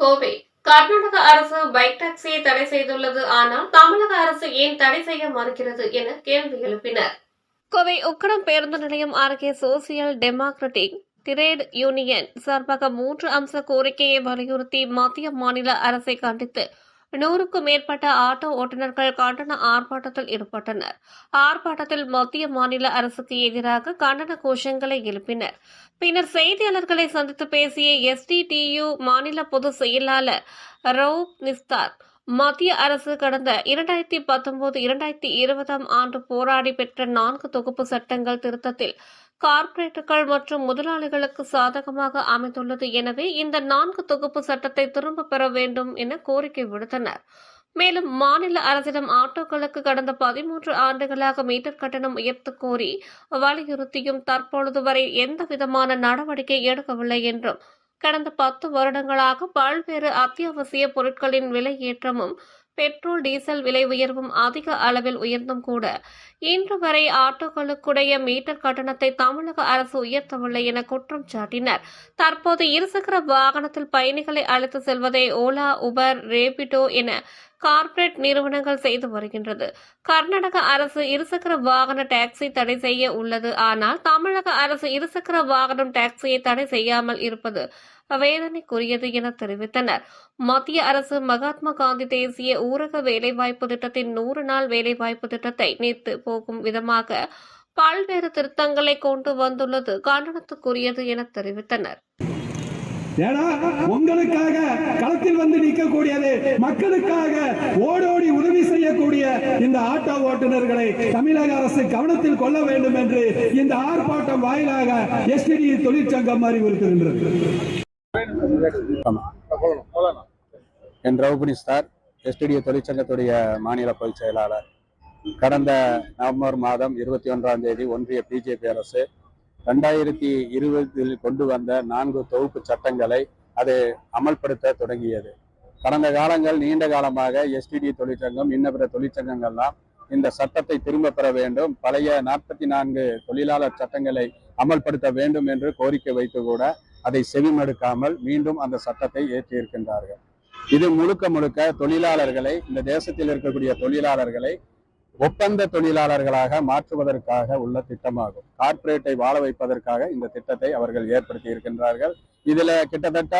கோவை. கர்நாடக அரசு பைக் டாக்ஸியை தடை செய்துள்ளது. ஆனால் தமிழக அரசு ஏன் தடை செய்ய மறுக்கிறது என கேள்வி எழுப்பினர். கோவை உக்கடம் பேருந்து நிலையம் அருகே சோசியல் டெமோக்ராட்டிக் டிரேட் யூனியன் சார்பாக மூன்று அம்ச கோரிக்கையை வலியுறுத்தி மத்திய மாநில அரசை கண்டித்து நூறுக்கும் மேற்பட்ட ஆட்டோ ஓட்டுநர்கள் கண்டன ஆர்ப்பாட்டத்தில் ஈடுபட்டனர். ஆர்ப்பாட்டத்தில் மத்திய மாநில அரசுக்கு எதிராக கண்டன கோஷங்களை எழுப்பினர். பின்னர் செய்தியாளர்களை சந்தித்து பேசிய எஸ்டிடியு மாநில பொதுச் செயலாளர் ரவுப் நிஸ்தார் மத்திய அரசு கடந்த இரண்டாயிரத்தி பத்தொன்பது இரண்டாயிரத்தி இருபதாம் ஆண்டு போராடி பெற்ற நான்கு தொகுப்பு சட்டங்கள் திருத்தத்தில் கார்ப்பரேட்டுகள் மற்றும் முதலாளிகளுக்கு சாதகமாக அமைந்துள்ளது எனவே இந்த நான்கு தொகுப்பு சட்டத்தை திரும்ப பெற வேண்டும் என கோரிக்கை விடுத்தனர். மேலும் மாநில அரசிடம் ஆட்டோக்களுக்கு கடந்த பதிமூன்று ஆண்டுகளாக மீட்டர் கட்டணம் உயர்த்த கோரி வலியுறுத்தியும் தற்பொழுது வரை எந்த விதமான நடவடிக்கை எடுக்கவில்லை என்றும் கடந்த பத்து வருடங்களாக பல்வேறு அத்தியாவசிய பொருட்களின் விலை ஏற்றமும் பெட்ரோல் டீசல் விலை உயர்வும் அதிக அளவில் உயர்ந்தும் கூட. இன்று வரை ஆட்டோக்களுக்குடைய மீட்டர் கட்டணத்தை தமிழக அரசு உயர்த்தவில்லை என குற்றம் சாட்டினர். தற்போது இருசக்கர வாகனத்தில் பயணிகளை அழைத்து செல்வதை ஓலா உபர் ரேபிடோ என கார்ப்பரேட் நிறுவனங்கள் செய்து வருகின்றது. கர்நாடக அரசு இருசக்கர வாகன டாக்ஸி தடை செய்ய உள்ளது. ஆனால் தமிழக அரசு இருசக்கர வாகனம் டாக்ஸியை தடை செய்யாமல் இருப்பது வேதனைக்குரியது என தெரிவித்தனர். மத்திய அரசு மகாத்மா காந்தி தேசிய ஊரக வேலைவாய்ப்பு திட்டத்தின் நூறு நாள் வேலைவாய்ப்பு திட்டத்தை நீத்து போகும் விதமாக பல்வேறு திருத்தங்களை கொண்டு வந்துள்ளது. கண்டனத்துக்குரியது என தெரிவித்தனர். ஏன்னா உங்களுக்காக களத்தில் வந்து நிற்கக்கூடியது மக்களுக்காக ஓடோடி உதவி செய்யக்கூடிய இந்த ஆட்டோ ஓட்டுநர்களை தமிழக அரசு கவனத்தில் கொள்ள வேண்டும் என்று இந்த ஆர்ப்பாட்டம் வாயிலாக எஸ்டிடி தொழிற்சங்கம் அறிவுறுத்துகின்றது என் ரவுபுனி ஸ்டார் எஸ்டிடி தொழிற்சங்கத்துடைய மாநில பொதுச் செயலாளர். கடந்த நவம்பர் மாதம் இருபத்தி ஒன்றாம் தேதி ஒன்றிய பிஜேபி அரசு ரெண்டாயிரத்தி இருபதில் கொண்டு வந்த நான்கு தொகுப்பு சட்டங்களை அது அமல்படுத்த தொடங்கியது. கடந்த காலங்கள் நீண்ட காலமாக எஸ்டிடி தொழிற்சங்கம் இன்ன பிற தொழிற்சங்கங்கள்லாம் இந்த சட்டத்தை திரும்ப பெற வேண்டும். பழைய நாற்பத்தி நான்கு தொழிலாளர் சட்டங்களை அமல்படுத்த வேண்டும் என்று கோரிக்கை வைத்து கூட அதை செவிமடுக்காமல் மீண்டும் அந்த சட்டத்தை ஏற்றியிருக்கின்றார்கள். இது முழுக்க முழுக்க தொழிலாளர்களை இந்த தேசத்தில் இருக்கக்கூடிய தொழிலாளர்களை ஒப்பந்த தொழிலாளர்களாக மாற்றுவதற்காக உள்ள திட்டமாகும். கார்ப்பரேட்டை வாழ வைப்பதற்காக இந்த திட்டத்தை அவர்கள் ஏற்படுத்தி இருக்கின்றார்கள். இதுல கிட்டத்தட்ட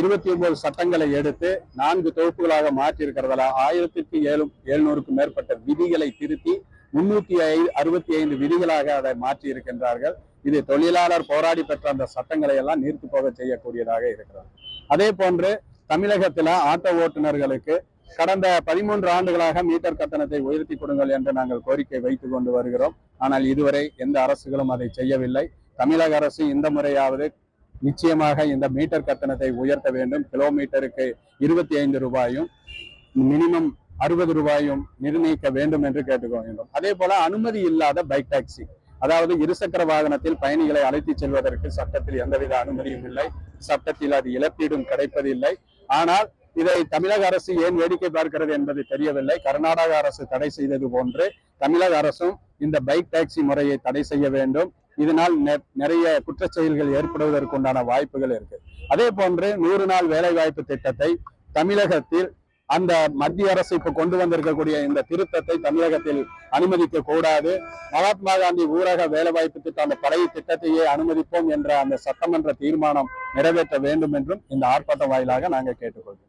இருபத்தி ஒன்பது சட்டங்களை எடுத்து நான்கு தொகுப்புகளாக மாற்றி இருக்கிறதுல ஆயிரத்திற்கு ஏழு எழுநூறுக்கும் மேற்பட்ட விதிகளை திருத்தி முன்னூத்தி ஐ அறுபத்தி ஐந்து விதிகளாக அதை மாற்றி இருக்கின்றார்கள் இது தொழிலாளர் போராடி பெற்ற அந்த சட்டங்களை எல்லாம் நீர்த்து போக செய்யக்கூடியதாக இருக்கிறது. அதே போன்று தமிழகத்துல ஆட்டோ ஓட்டுநர்களுக்கு கடந்த பதிமூன்று ஆண்டுகளாக மீட்டர் கட்டணத்தை உயர்த்தி கொடுங்கள் என்று நாங்கள் கோரிக்கை வைத்துக் கொண்டு வருகிறோம். ஆனால் இதுவரை எந்த அரசுகளும் அதை செய்யவில்லை. தமிழக அரசு இந்த முறையாவது நிச்சயமாக இந்த மீட்டர் கட்டணத்தை உயர்த்த வேண்டும். கிலோமீட்டருக்கு இருபத்தி ஐந்து ரூபாயும் மினிமம் அறுபது ரூபாயும் நிர்ணயிக்க வேண்டும் என்று கேட்டுக்கொள்கின்றோம். அதே போல அனுமதி இல்லாத பைக் டாக்ஸி. அதாவது இருசக்கர வாகனத்தில் பயணிகளை அழைத்து செல்வதற்கு சட்டத்தில் எந்தவித அனுமதியும் இல்லை. சட்டத்தில் அது இழப்பீடும் கிடைப்பதில்லை. ஆனால் இதை தமிழக அரசு ஏன் வேடிக்கை பார்க்கிறது என்பது தெரியவில்லை. கர்நாடக அரசு தடை செய்தது போன்று தமிழக அரசும் இந்த பைக் டாக்ஸி முறையை தடை செய்ய வேண்டும். இதனால் நிறைய குற்றச்செயல்கள் ஏற்படுவதற்குண்டான வாய்ப்புகள் இருக்கு. அதே போன்று நூறு நாள் வேலைவாய்ப்பு திட்டத்தை தமிழகத்தில் அந்த மத்திய அரசு இப்ப கொண்டு வந்திருக்கக்கூடிய இந்த திருத்தத்தை தமிழகத்தில் அனுமதிக்க கூடாது. மகாத்மா காந்தி ஊரக வேலைவாய்ப்பு திட்டம் அந்த பழைய திட்டத்தையே அனுமதிப்போம் என்ற அந்த சட்டமன்ற தீர்மானம் நிறைவேற்ற வேண்டும் என்றும் இந்த ஆர்ப்பாட்டம் வாயிலாக நாங்கள் கேட்டுக்கொள்கிறோம்.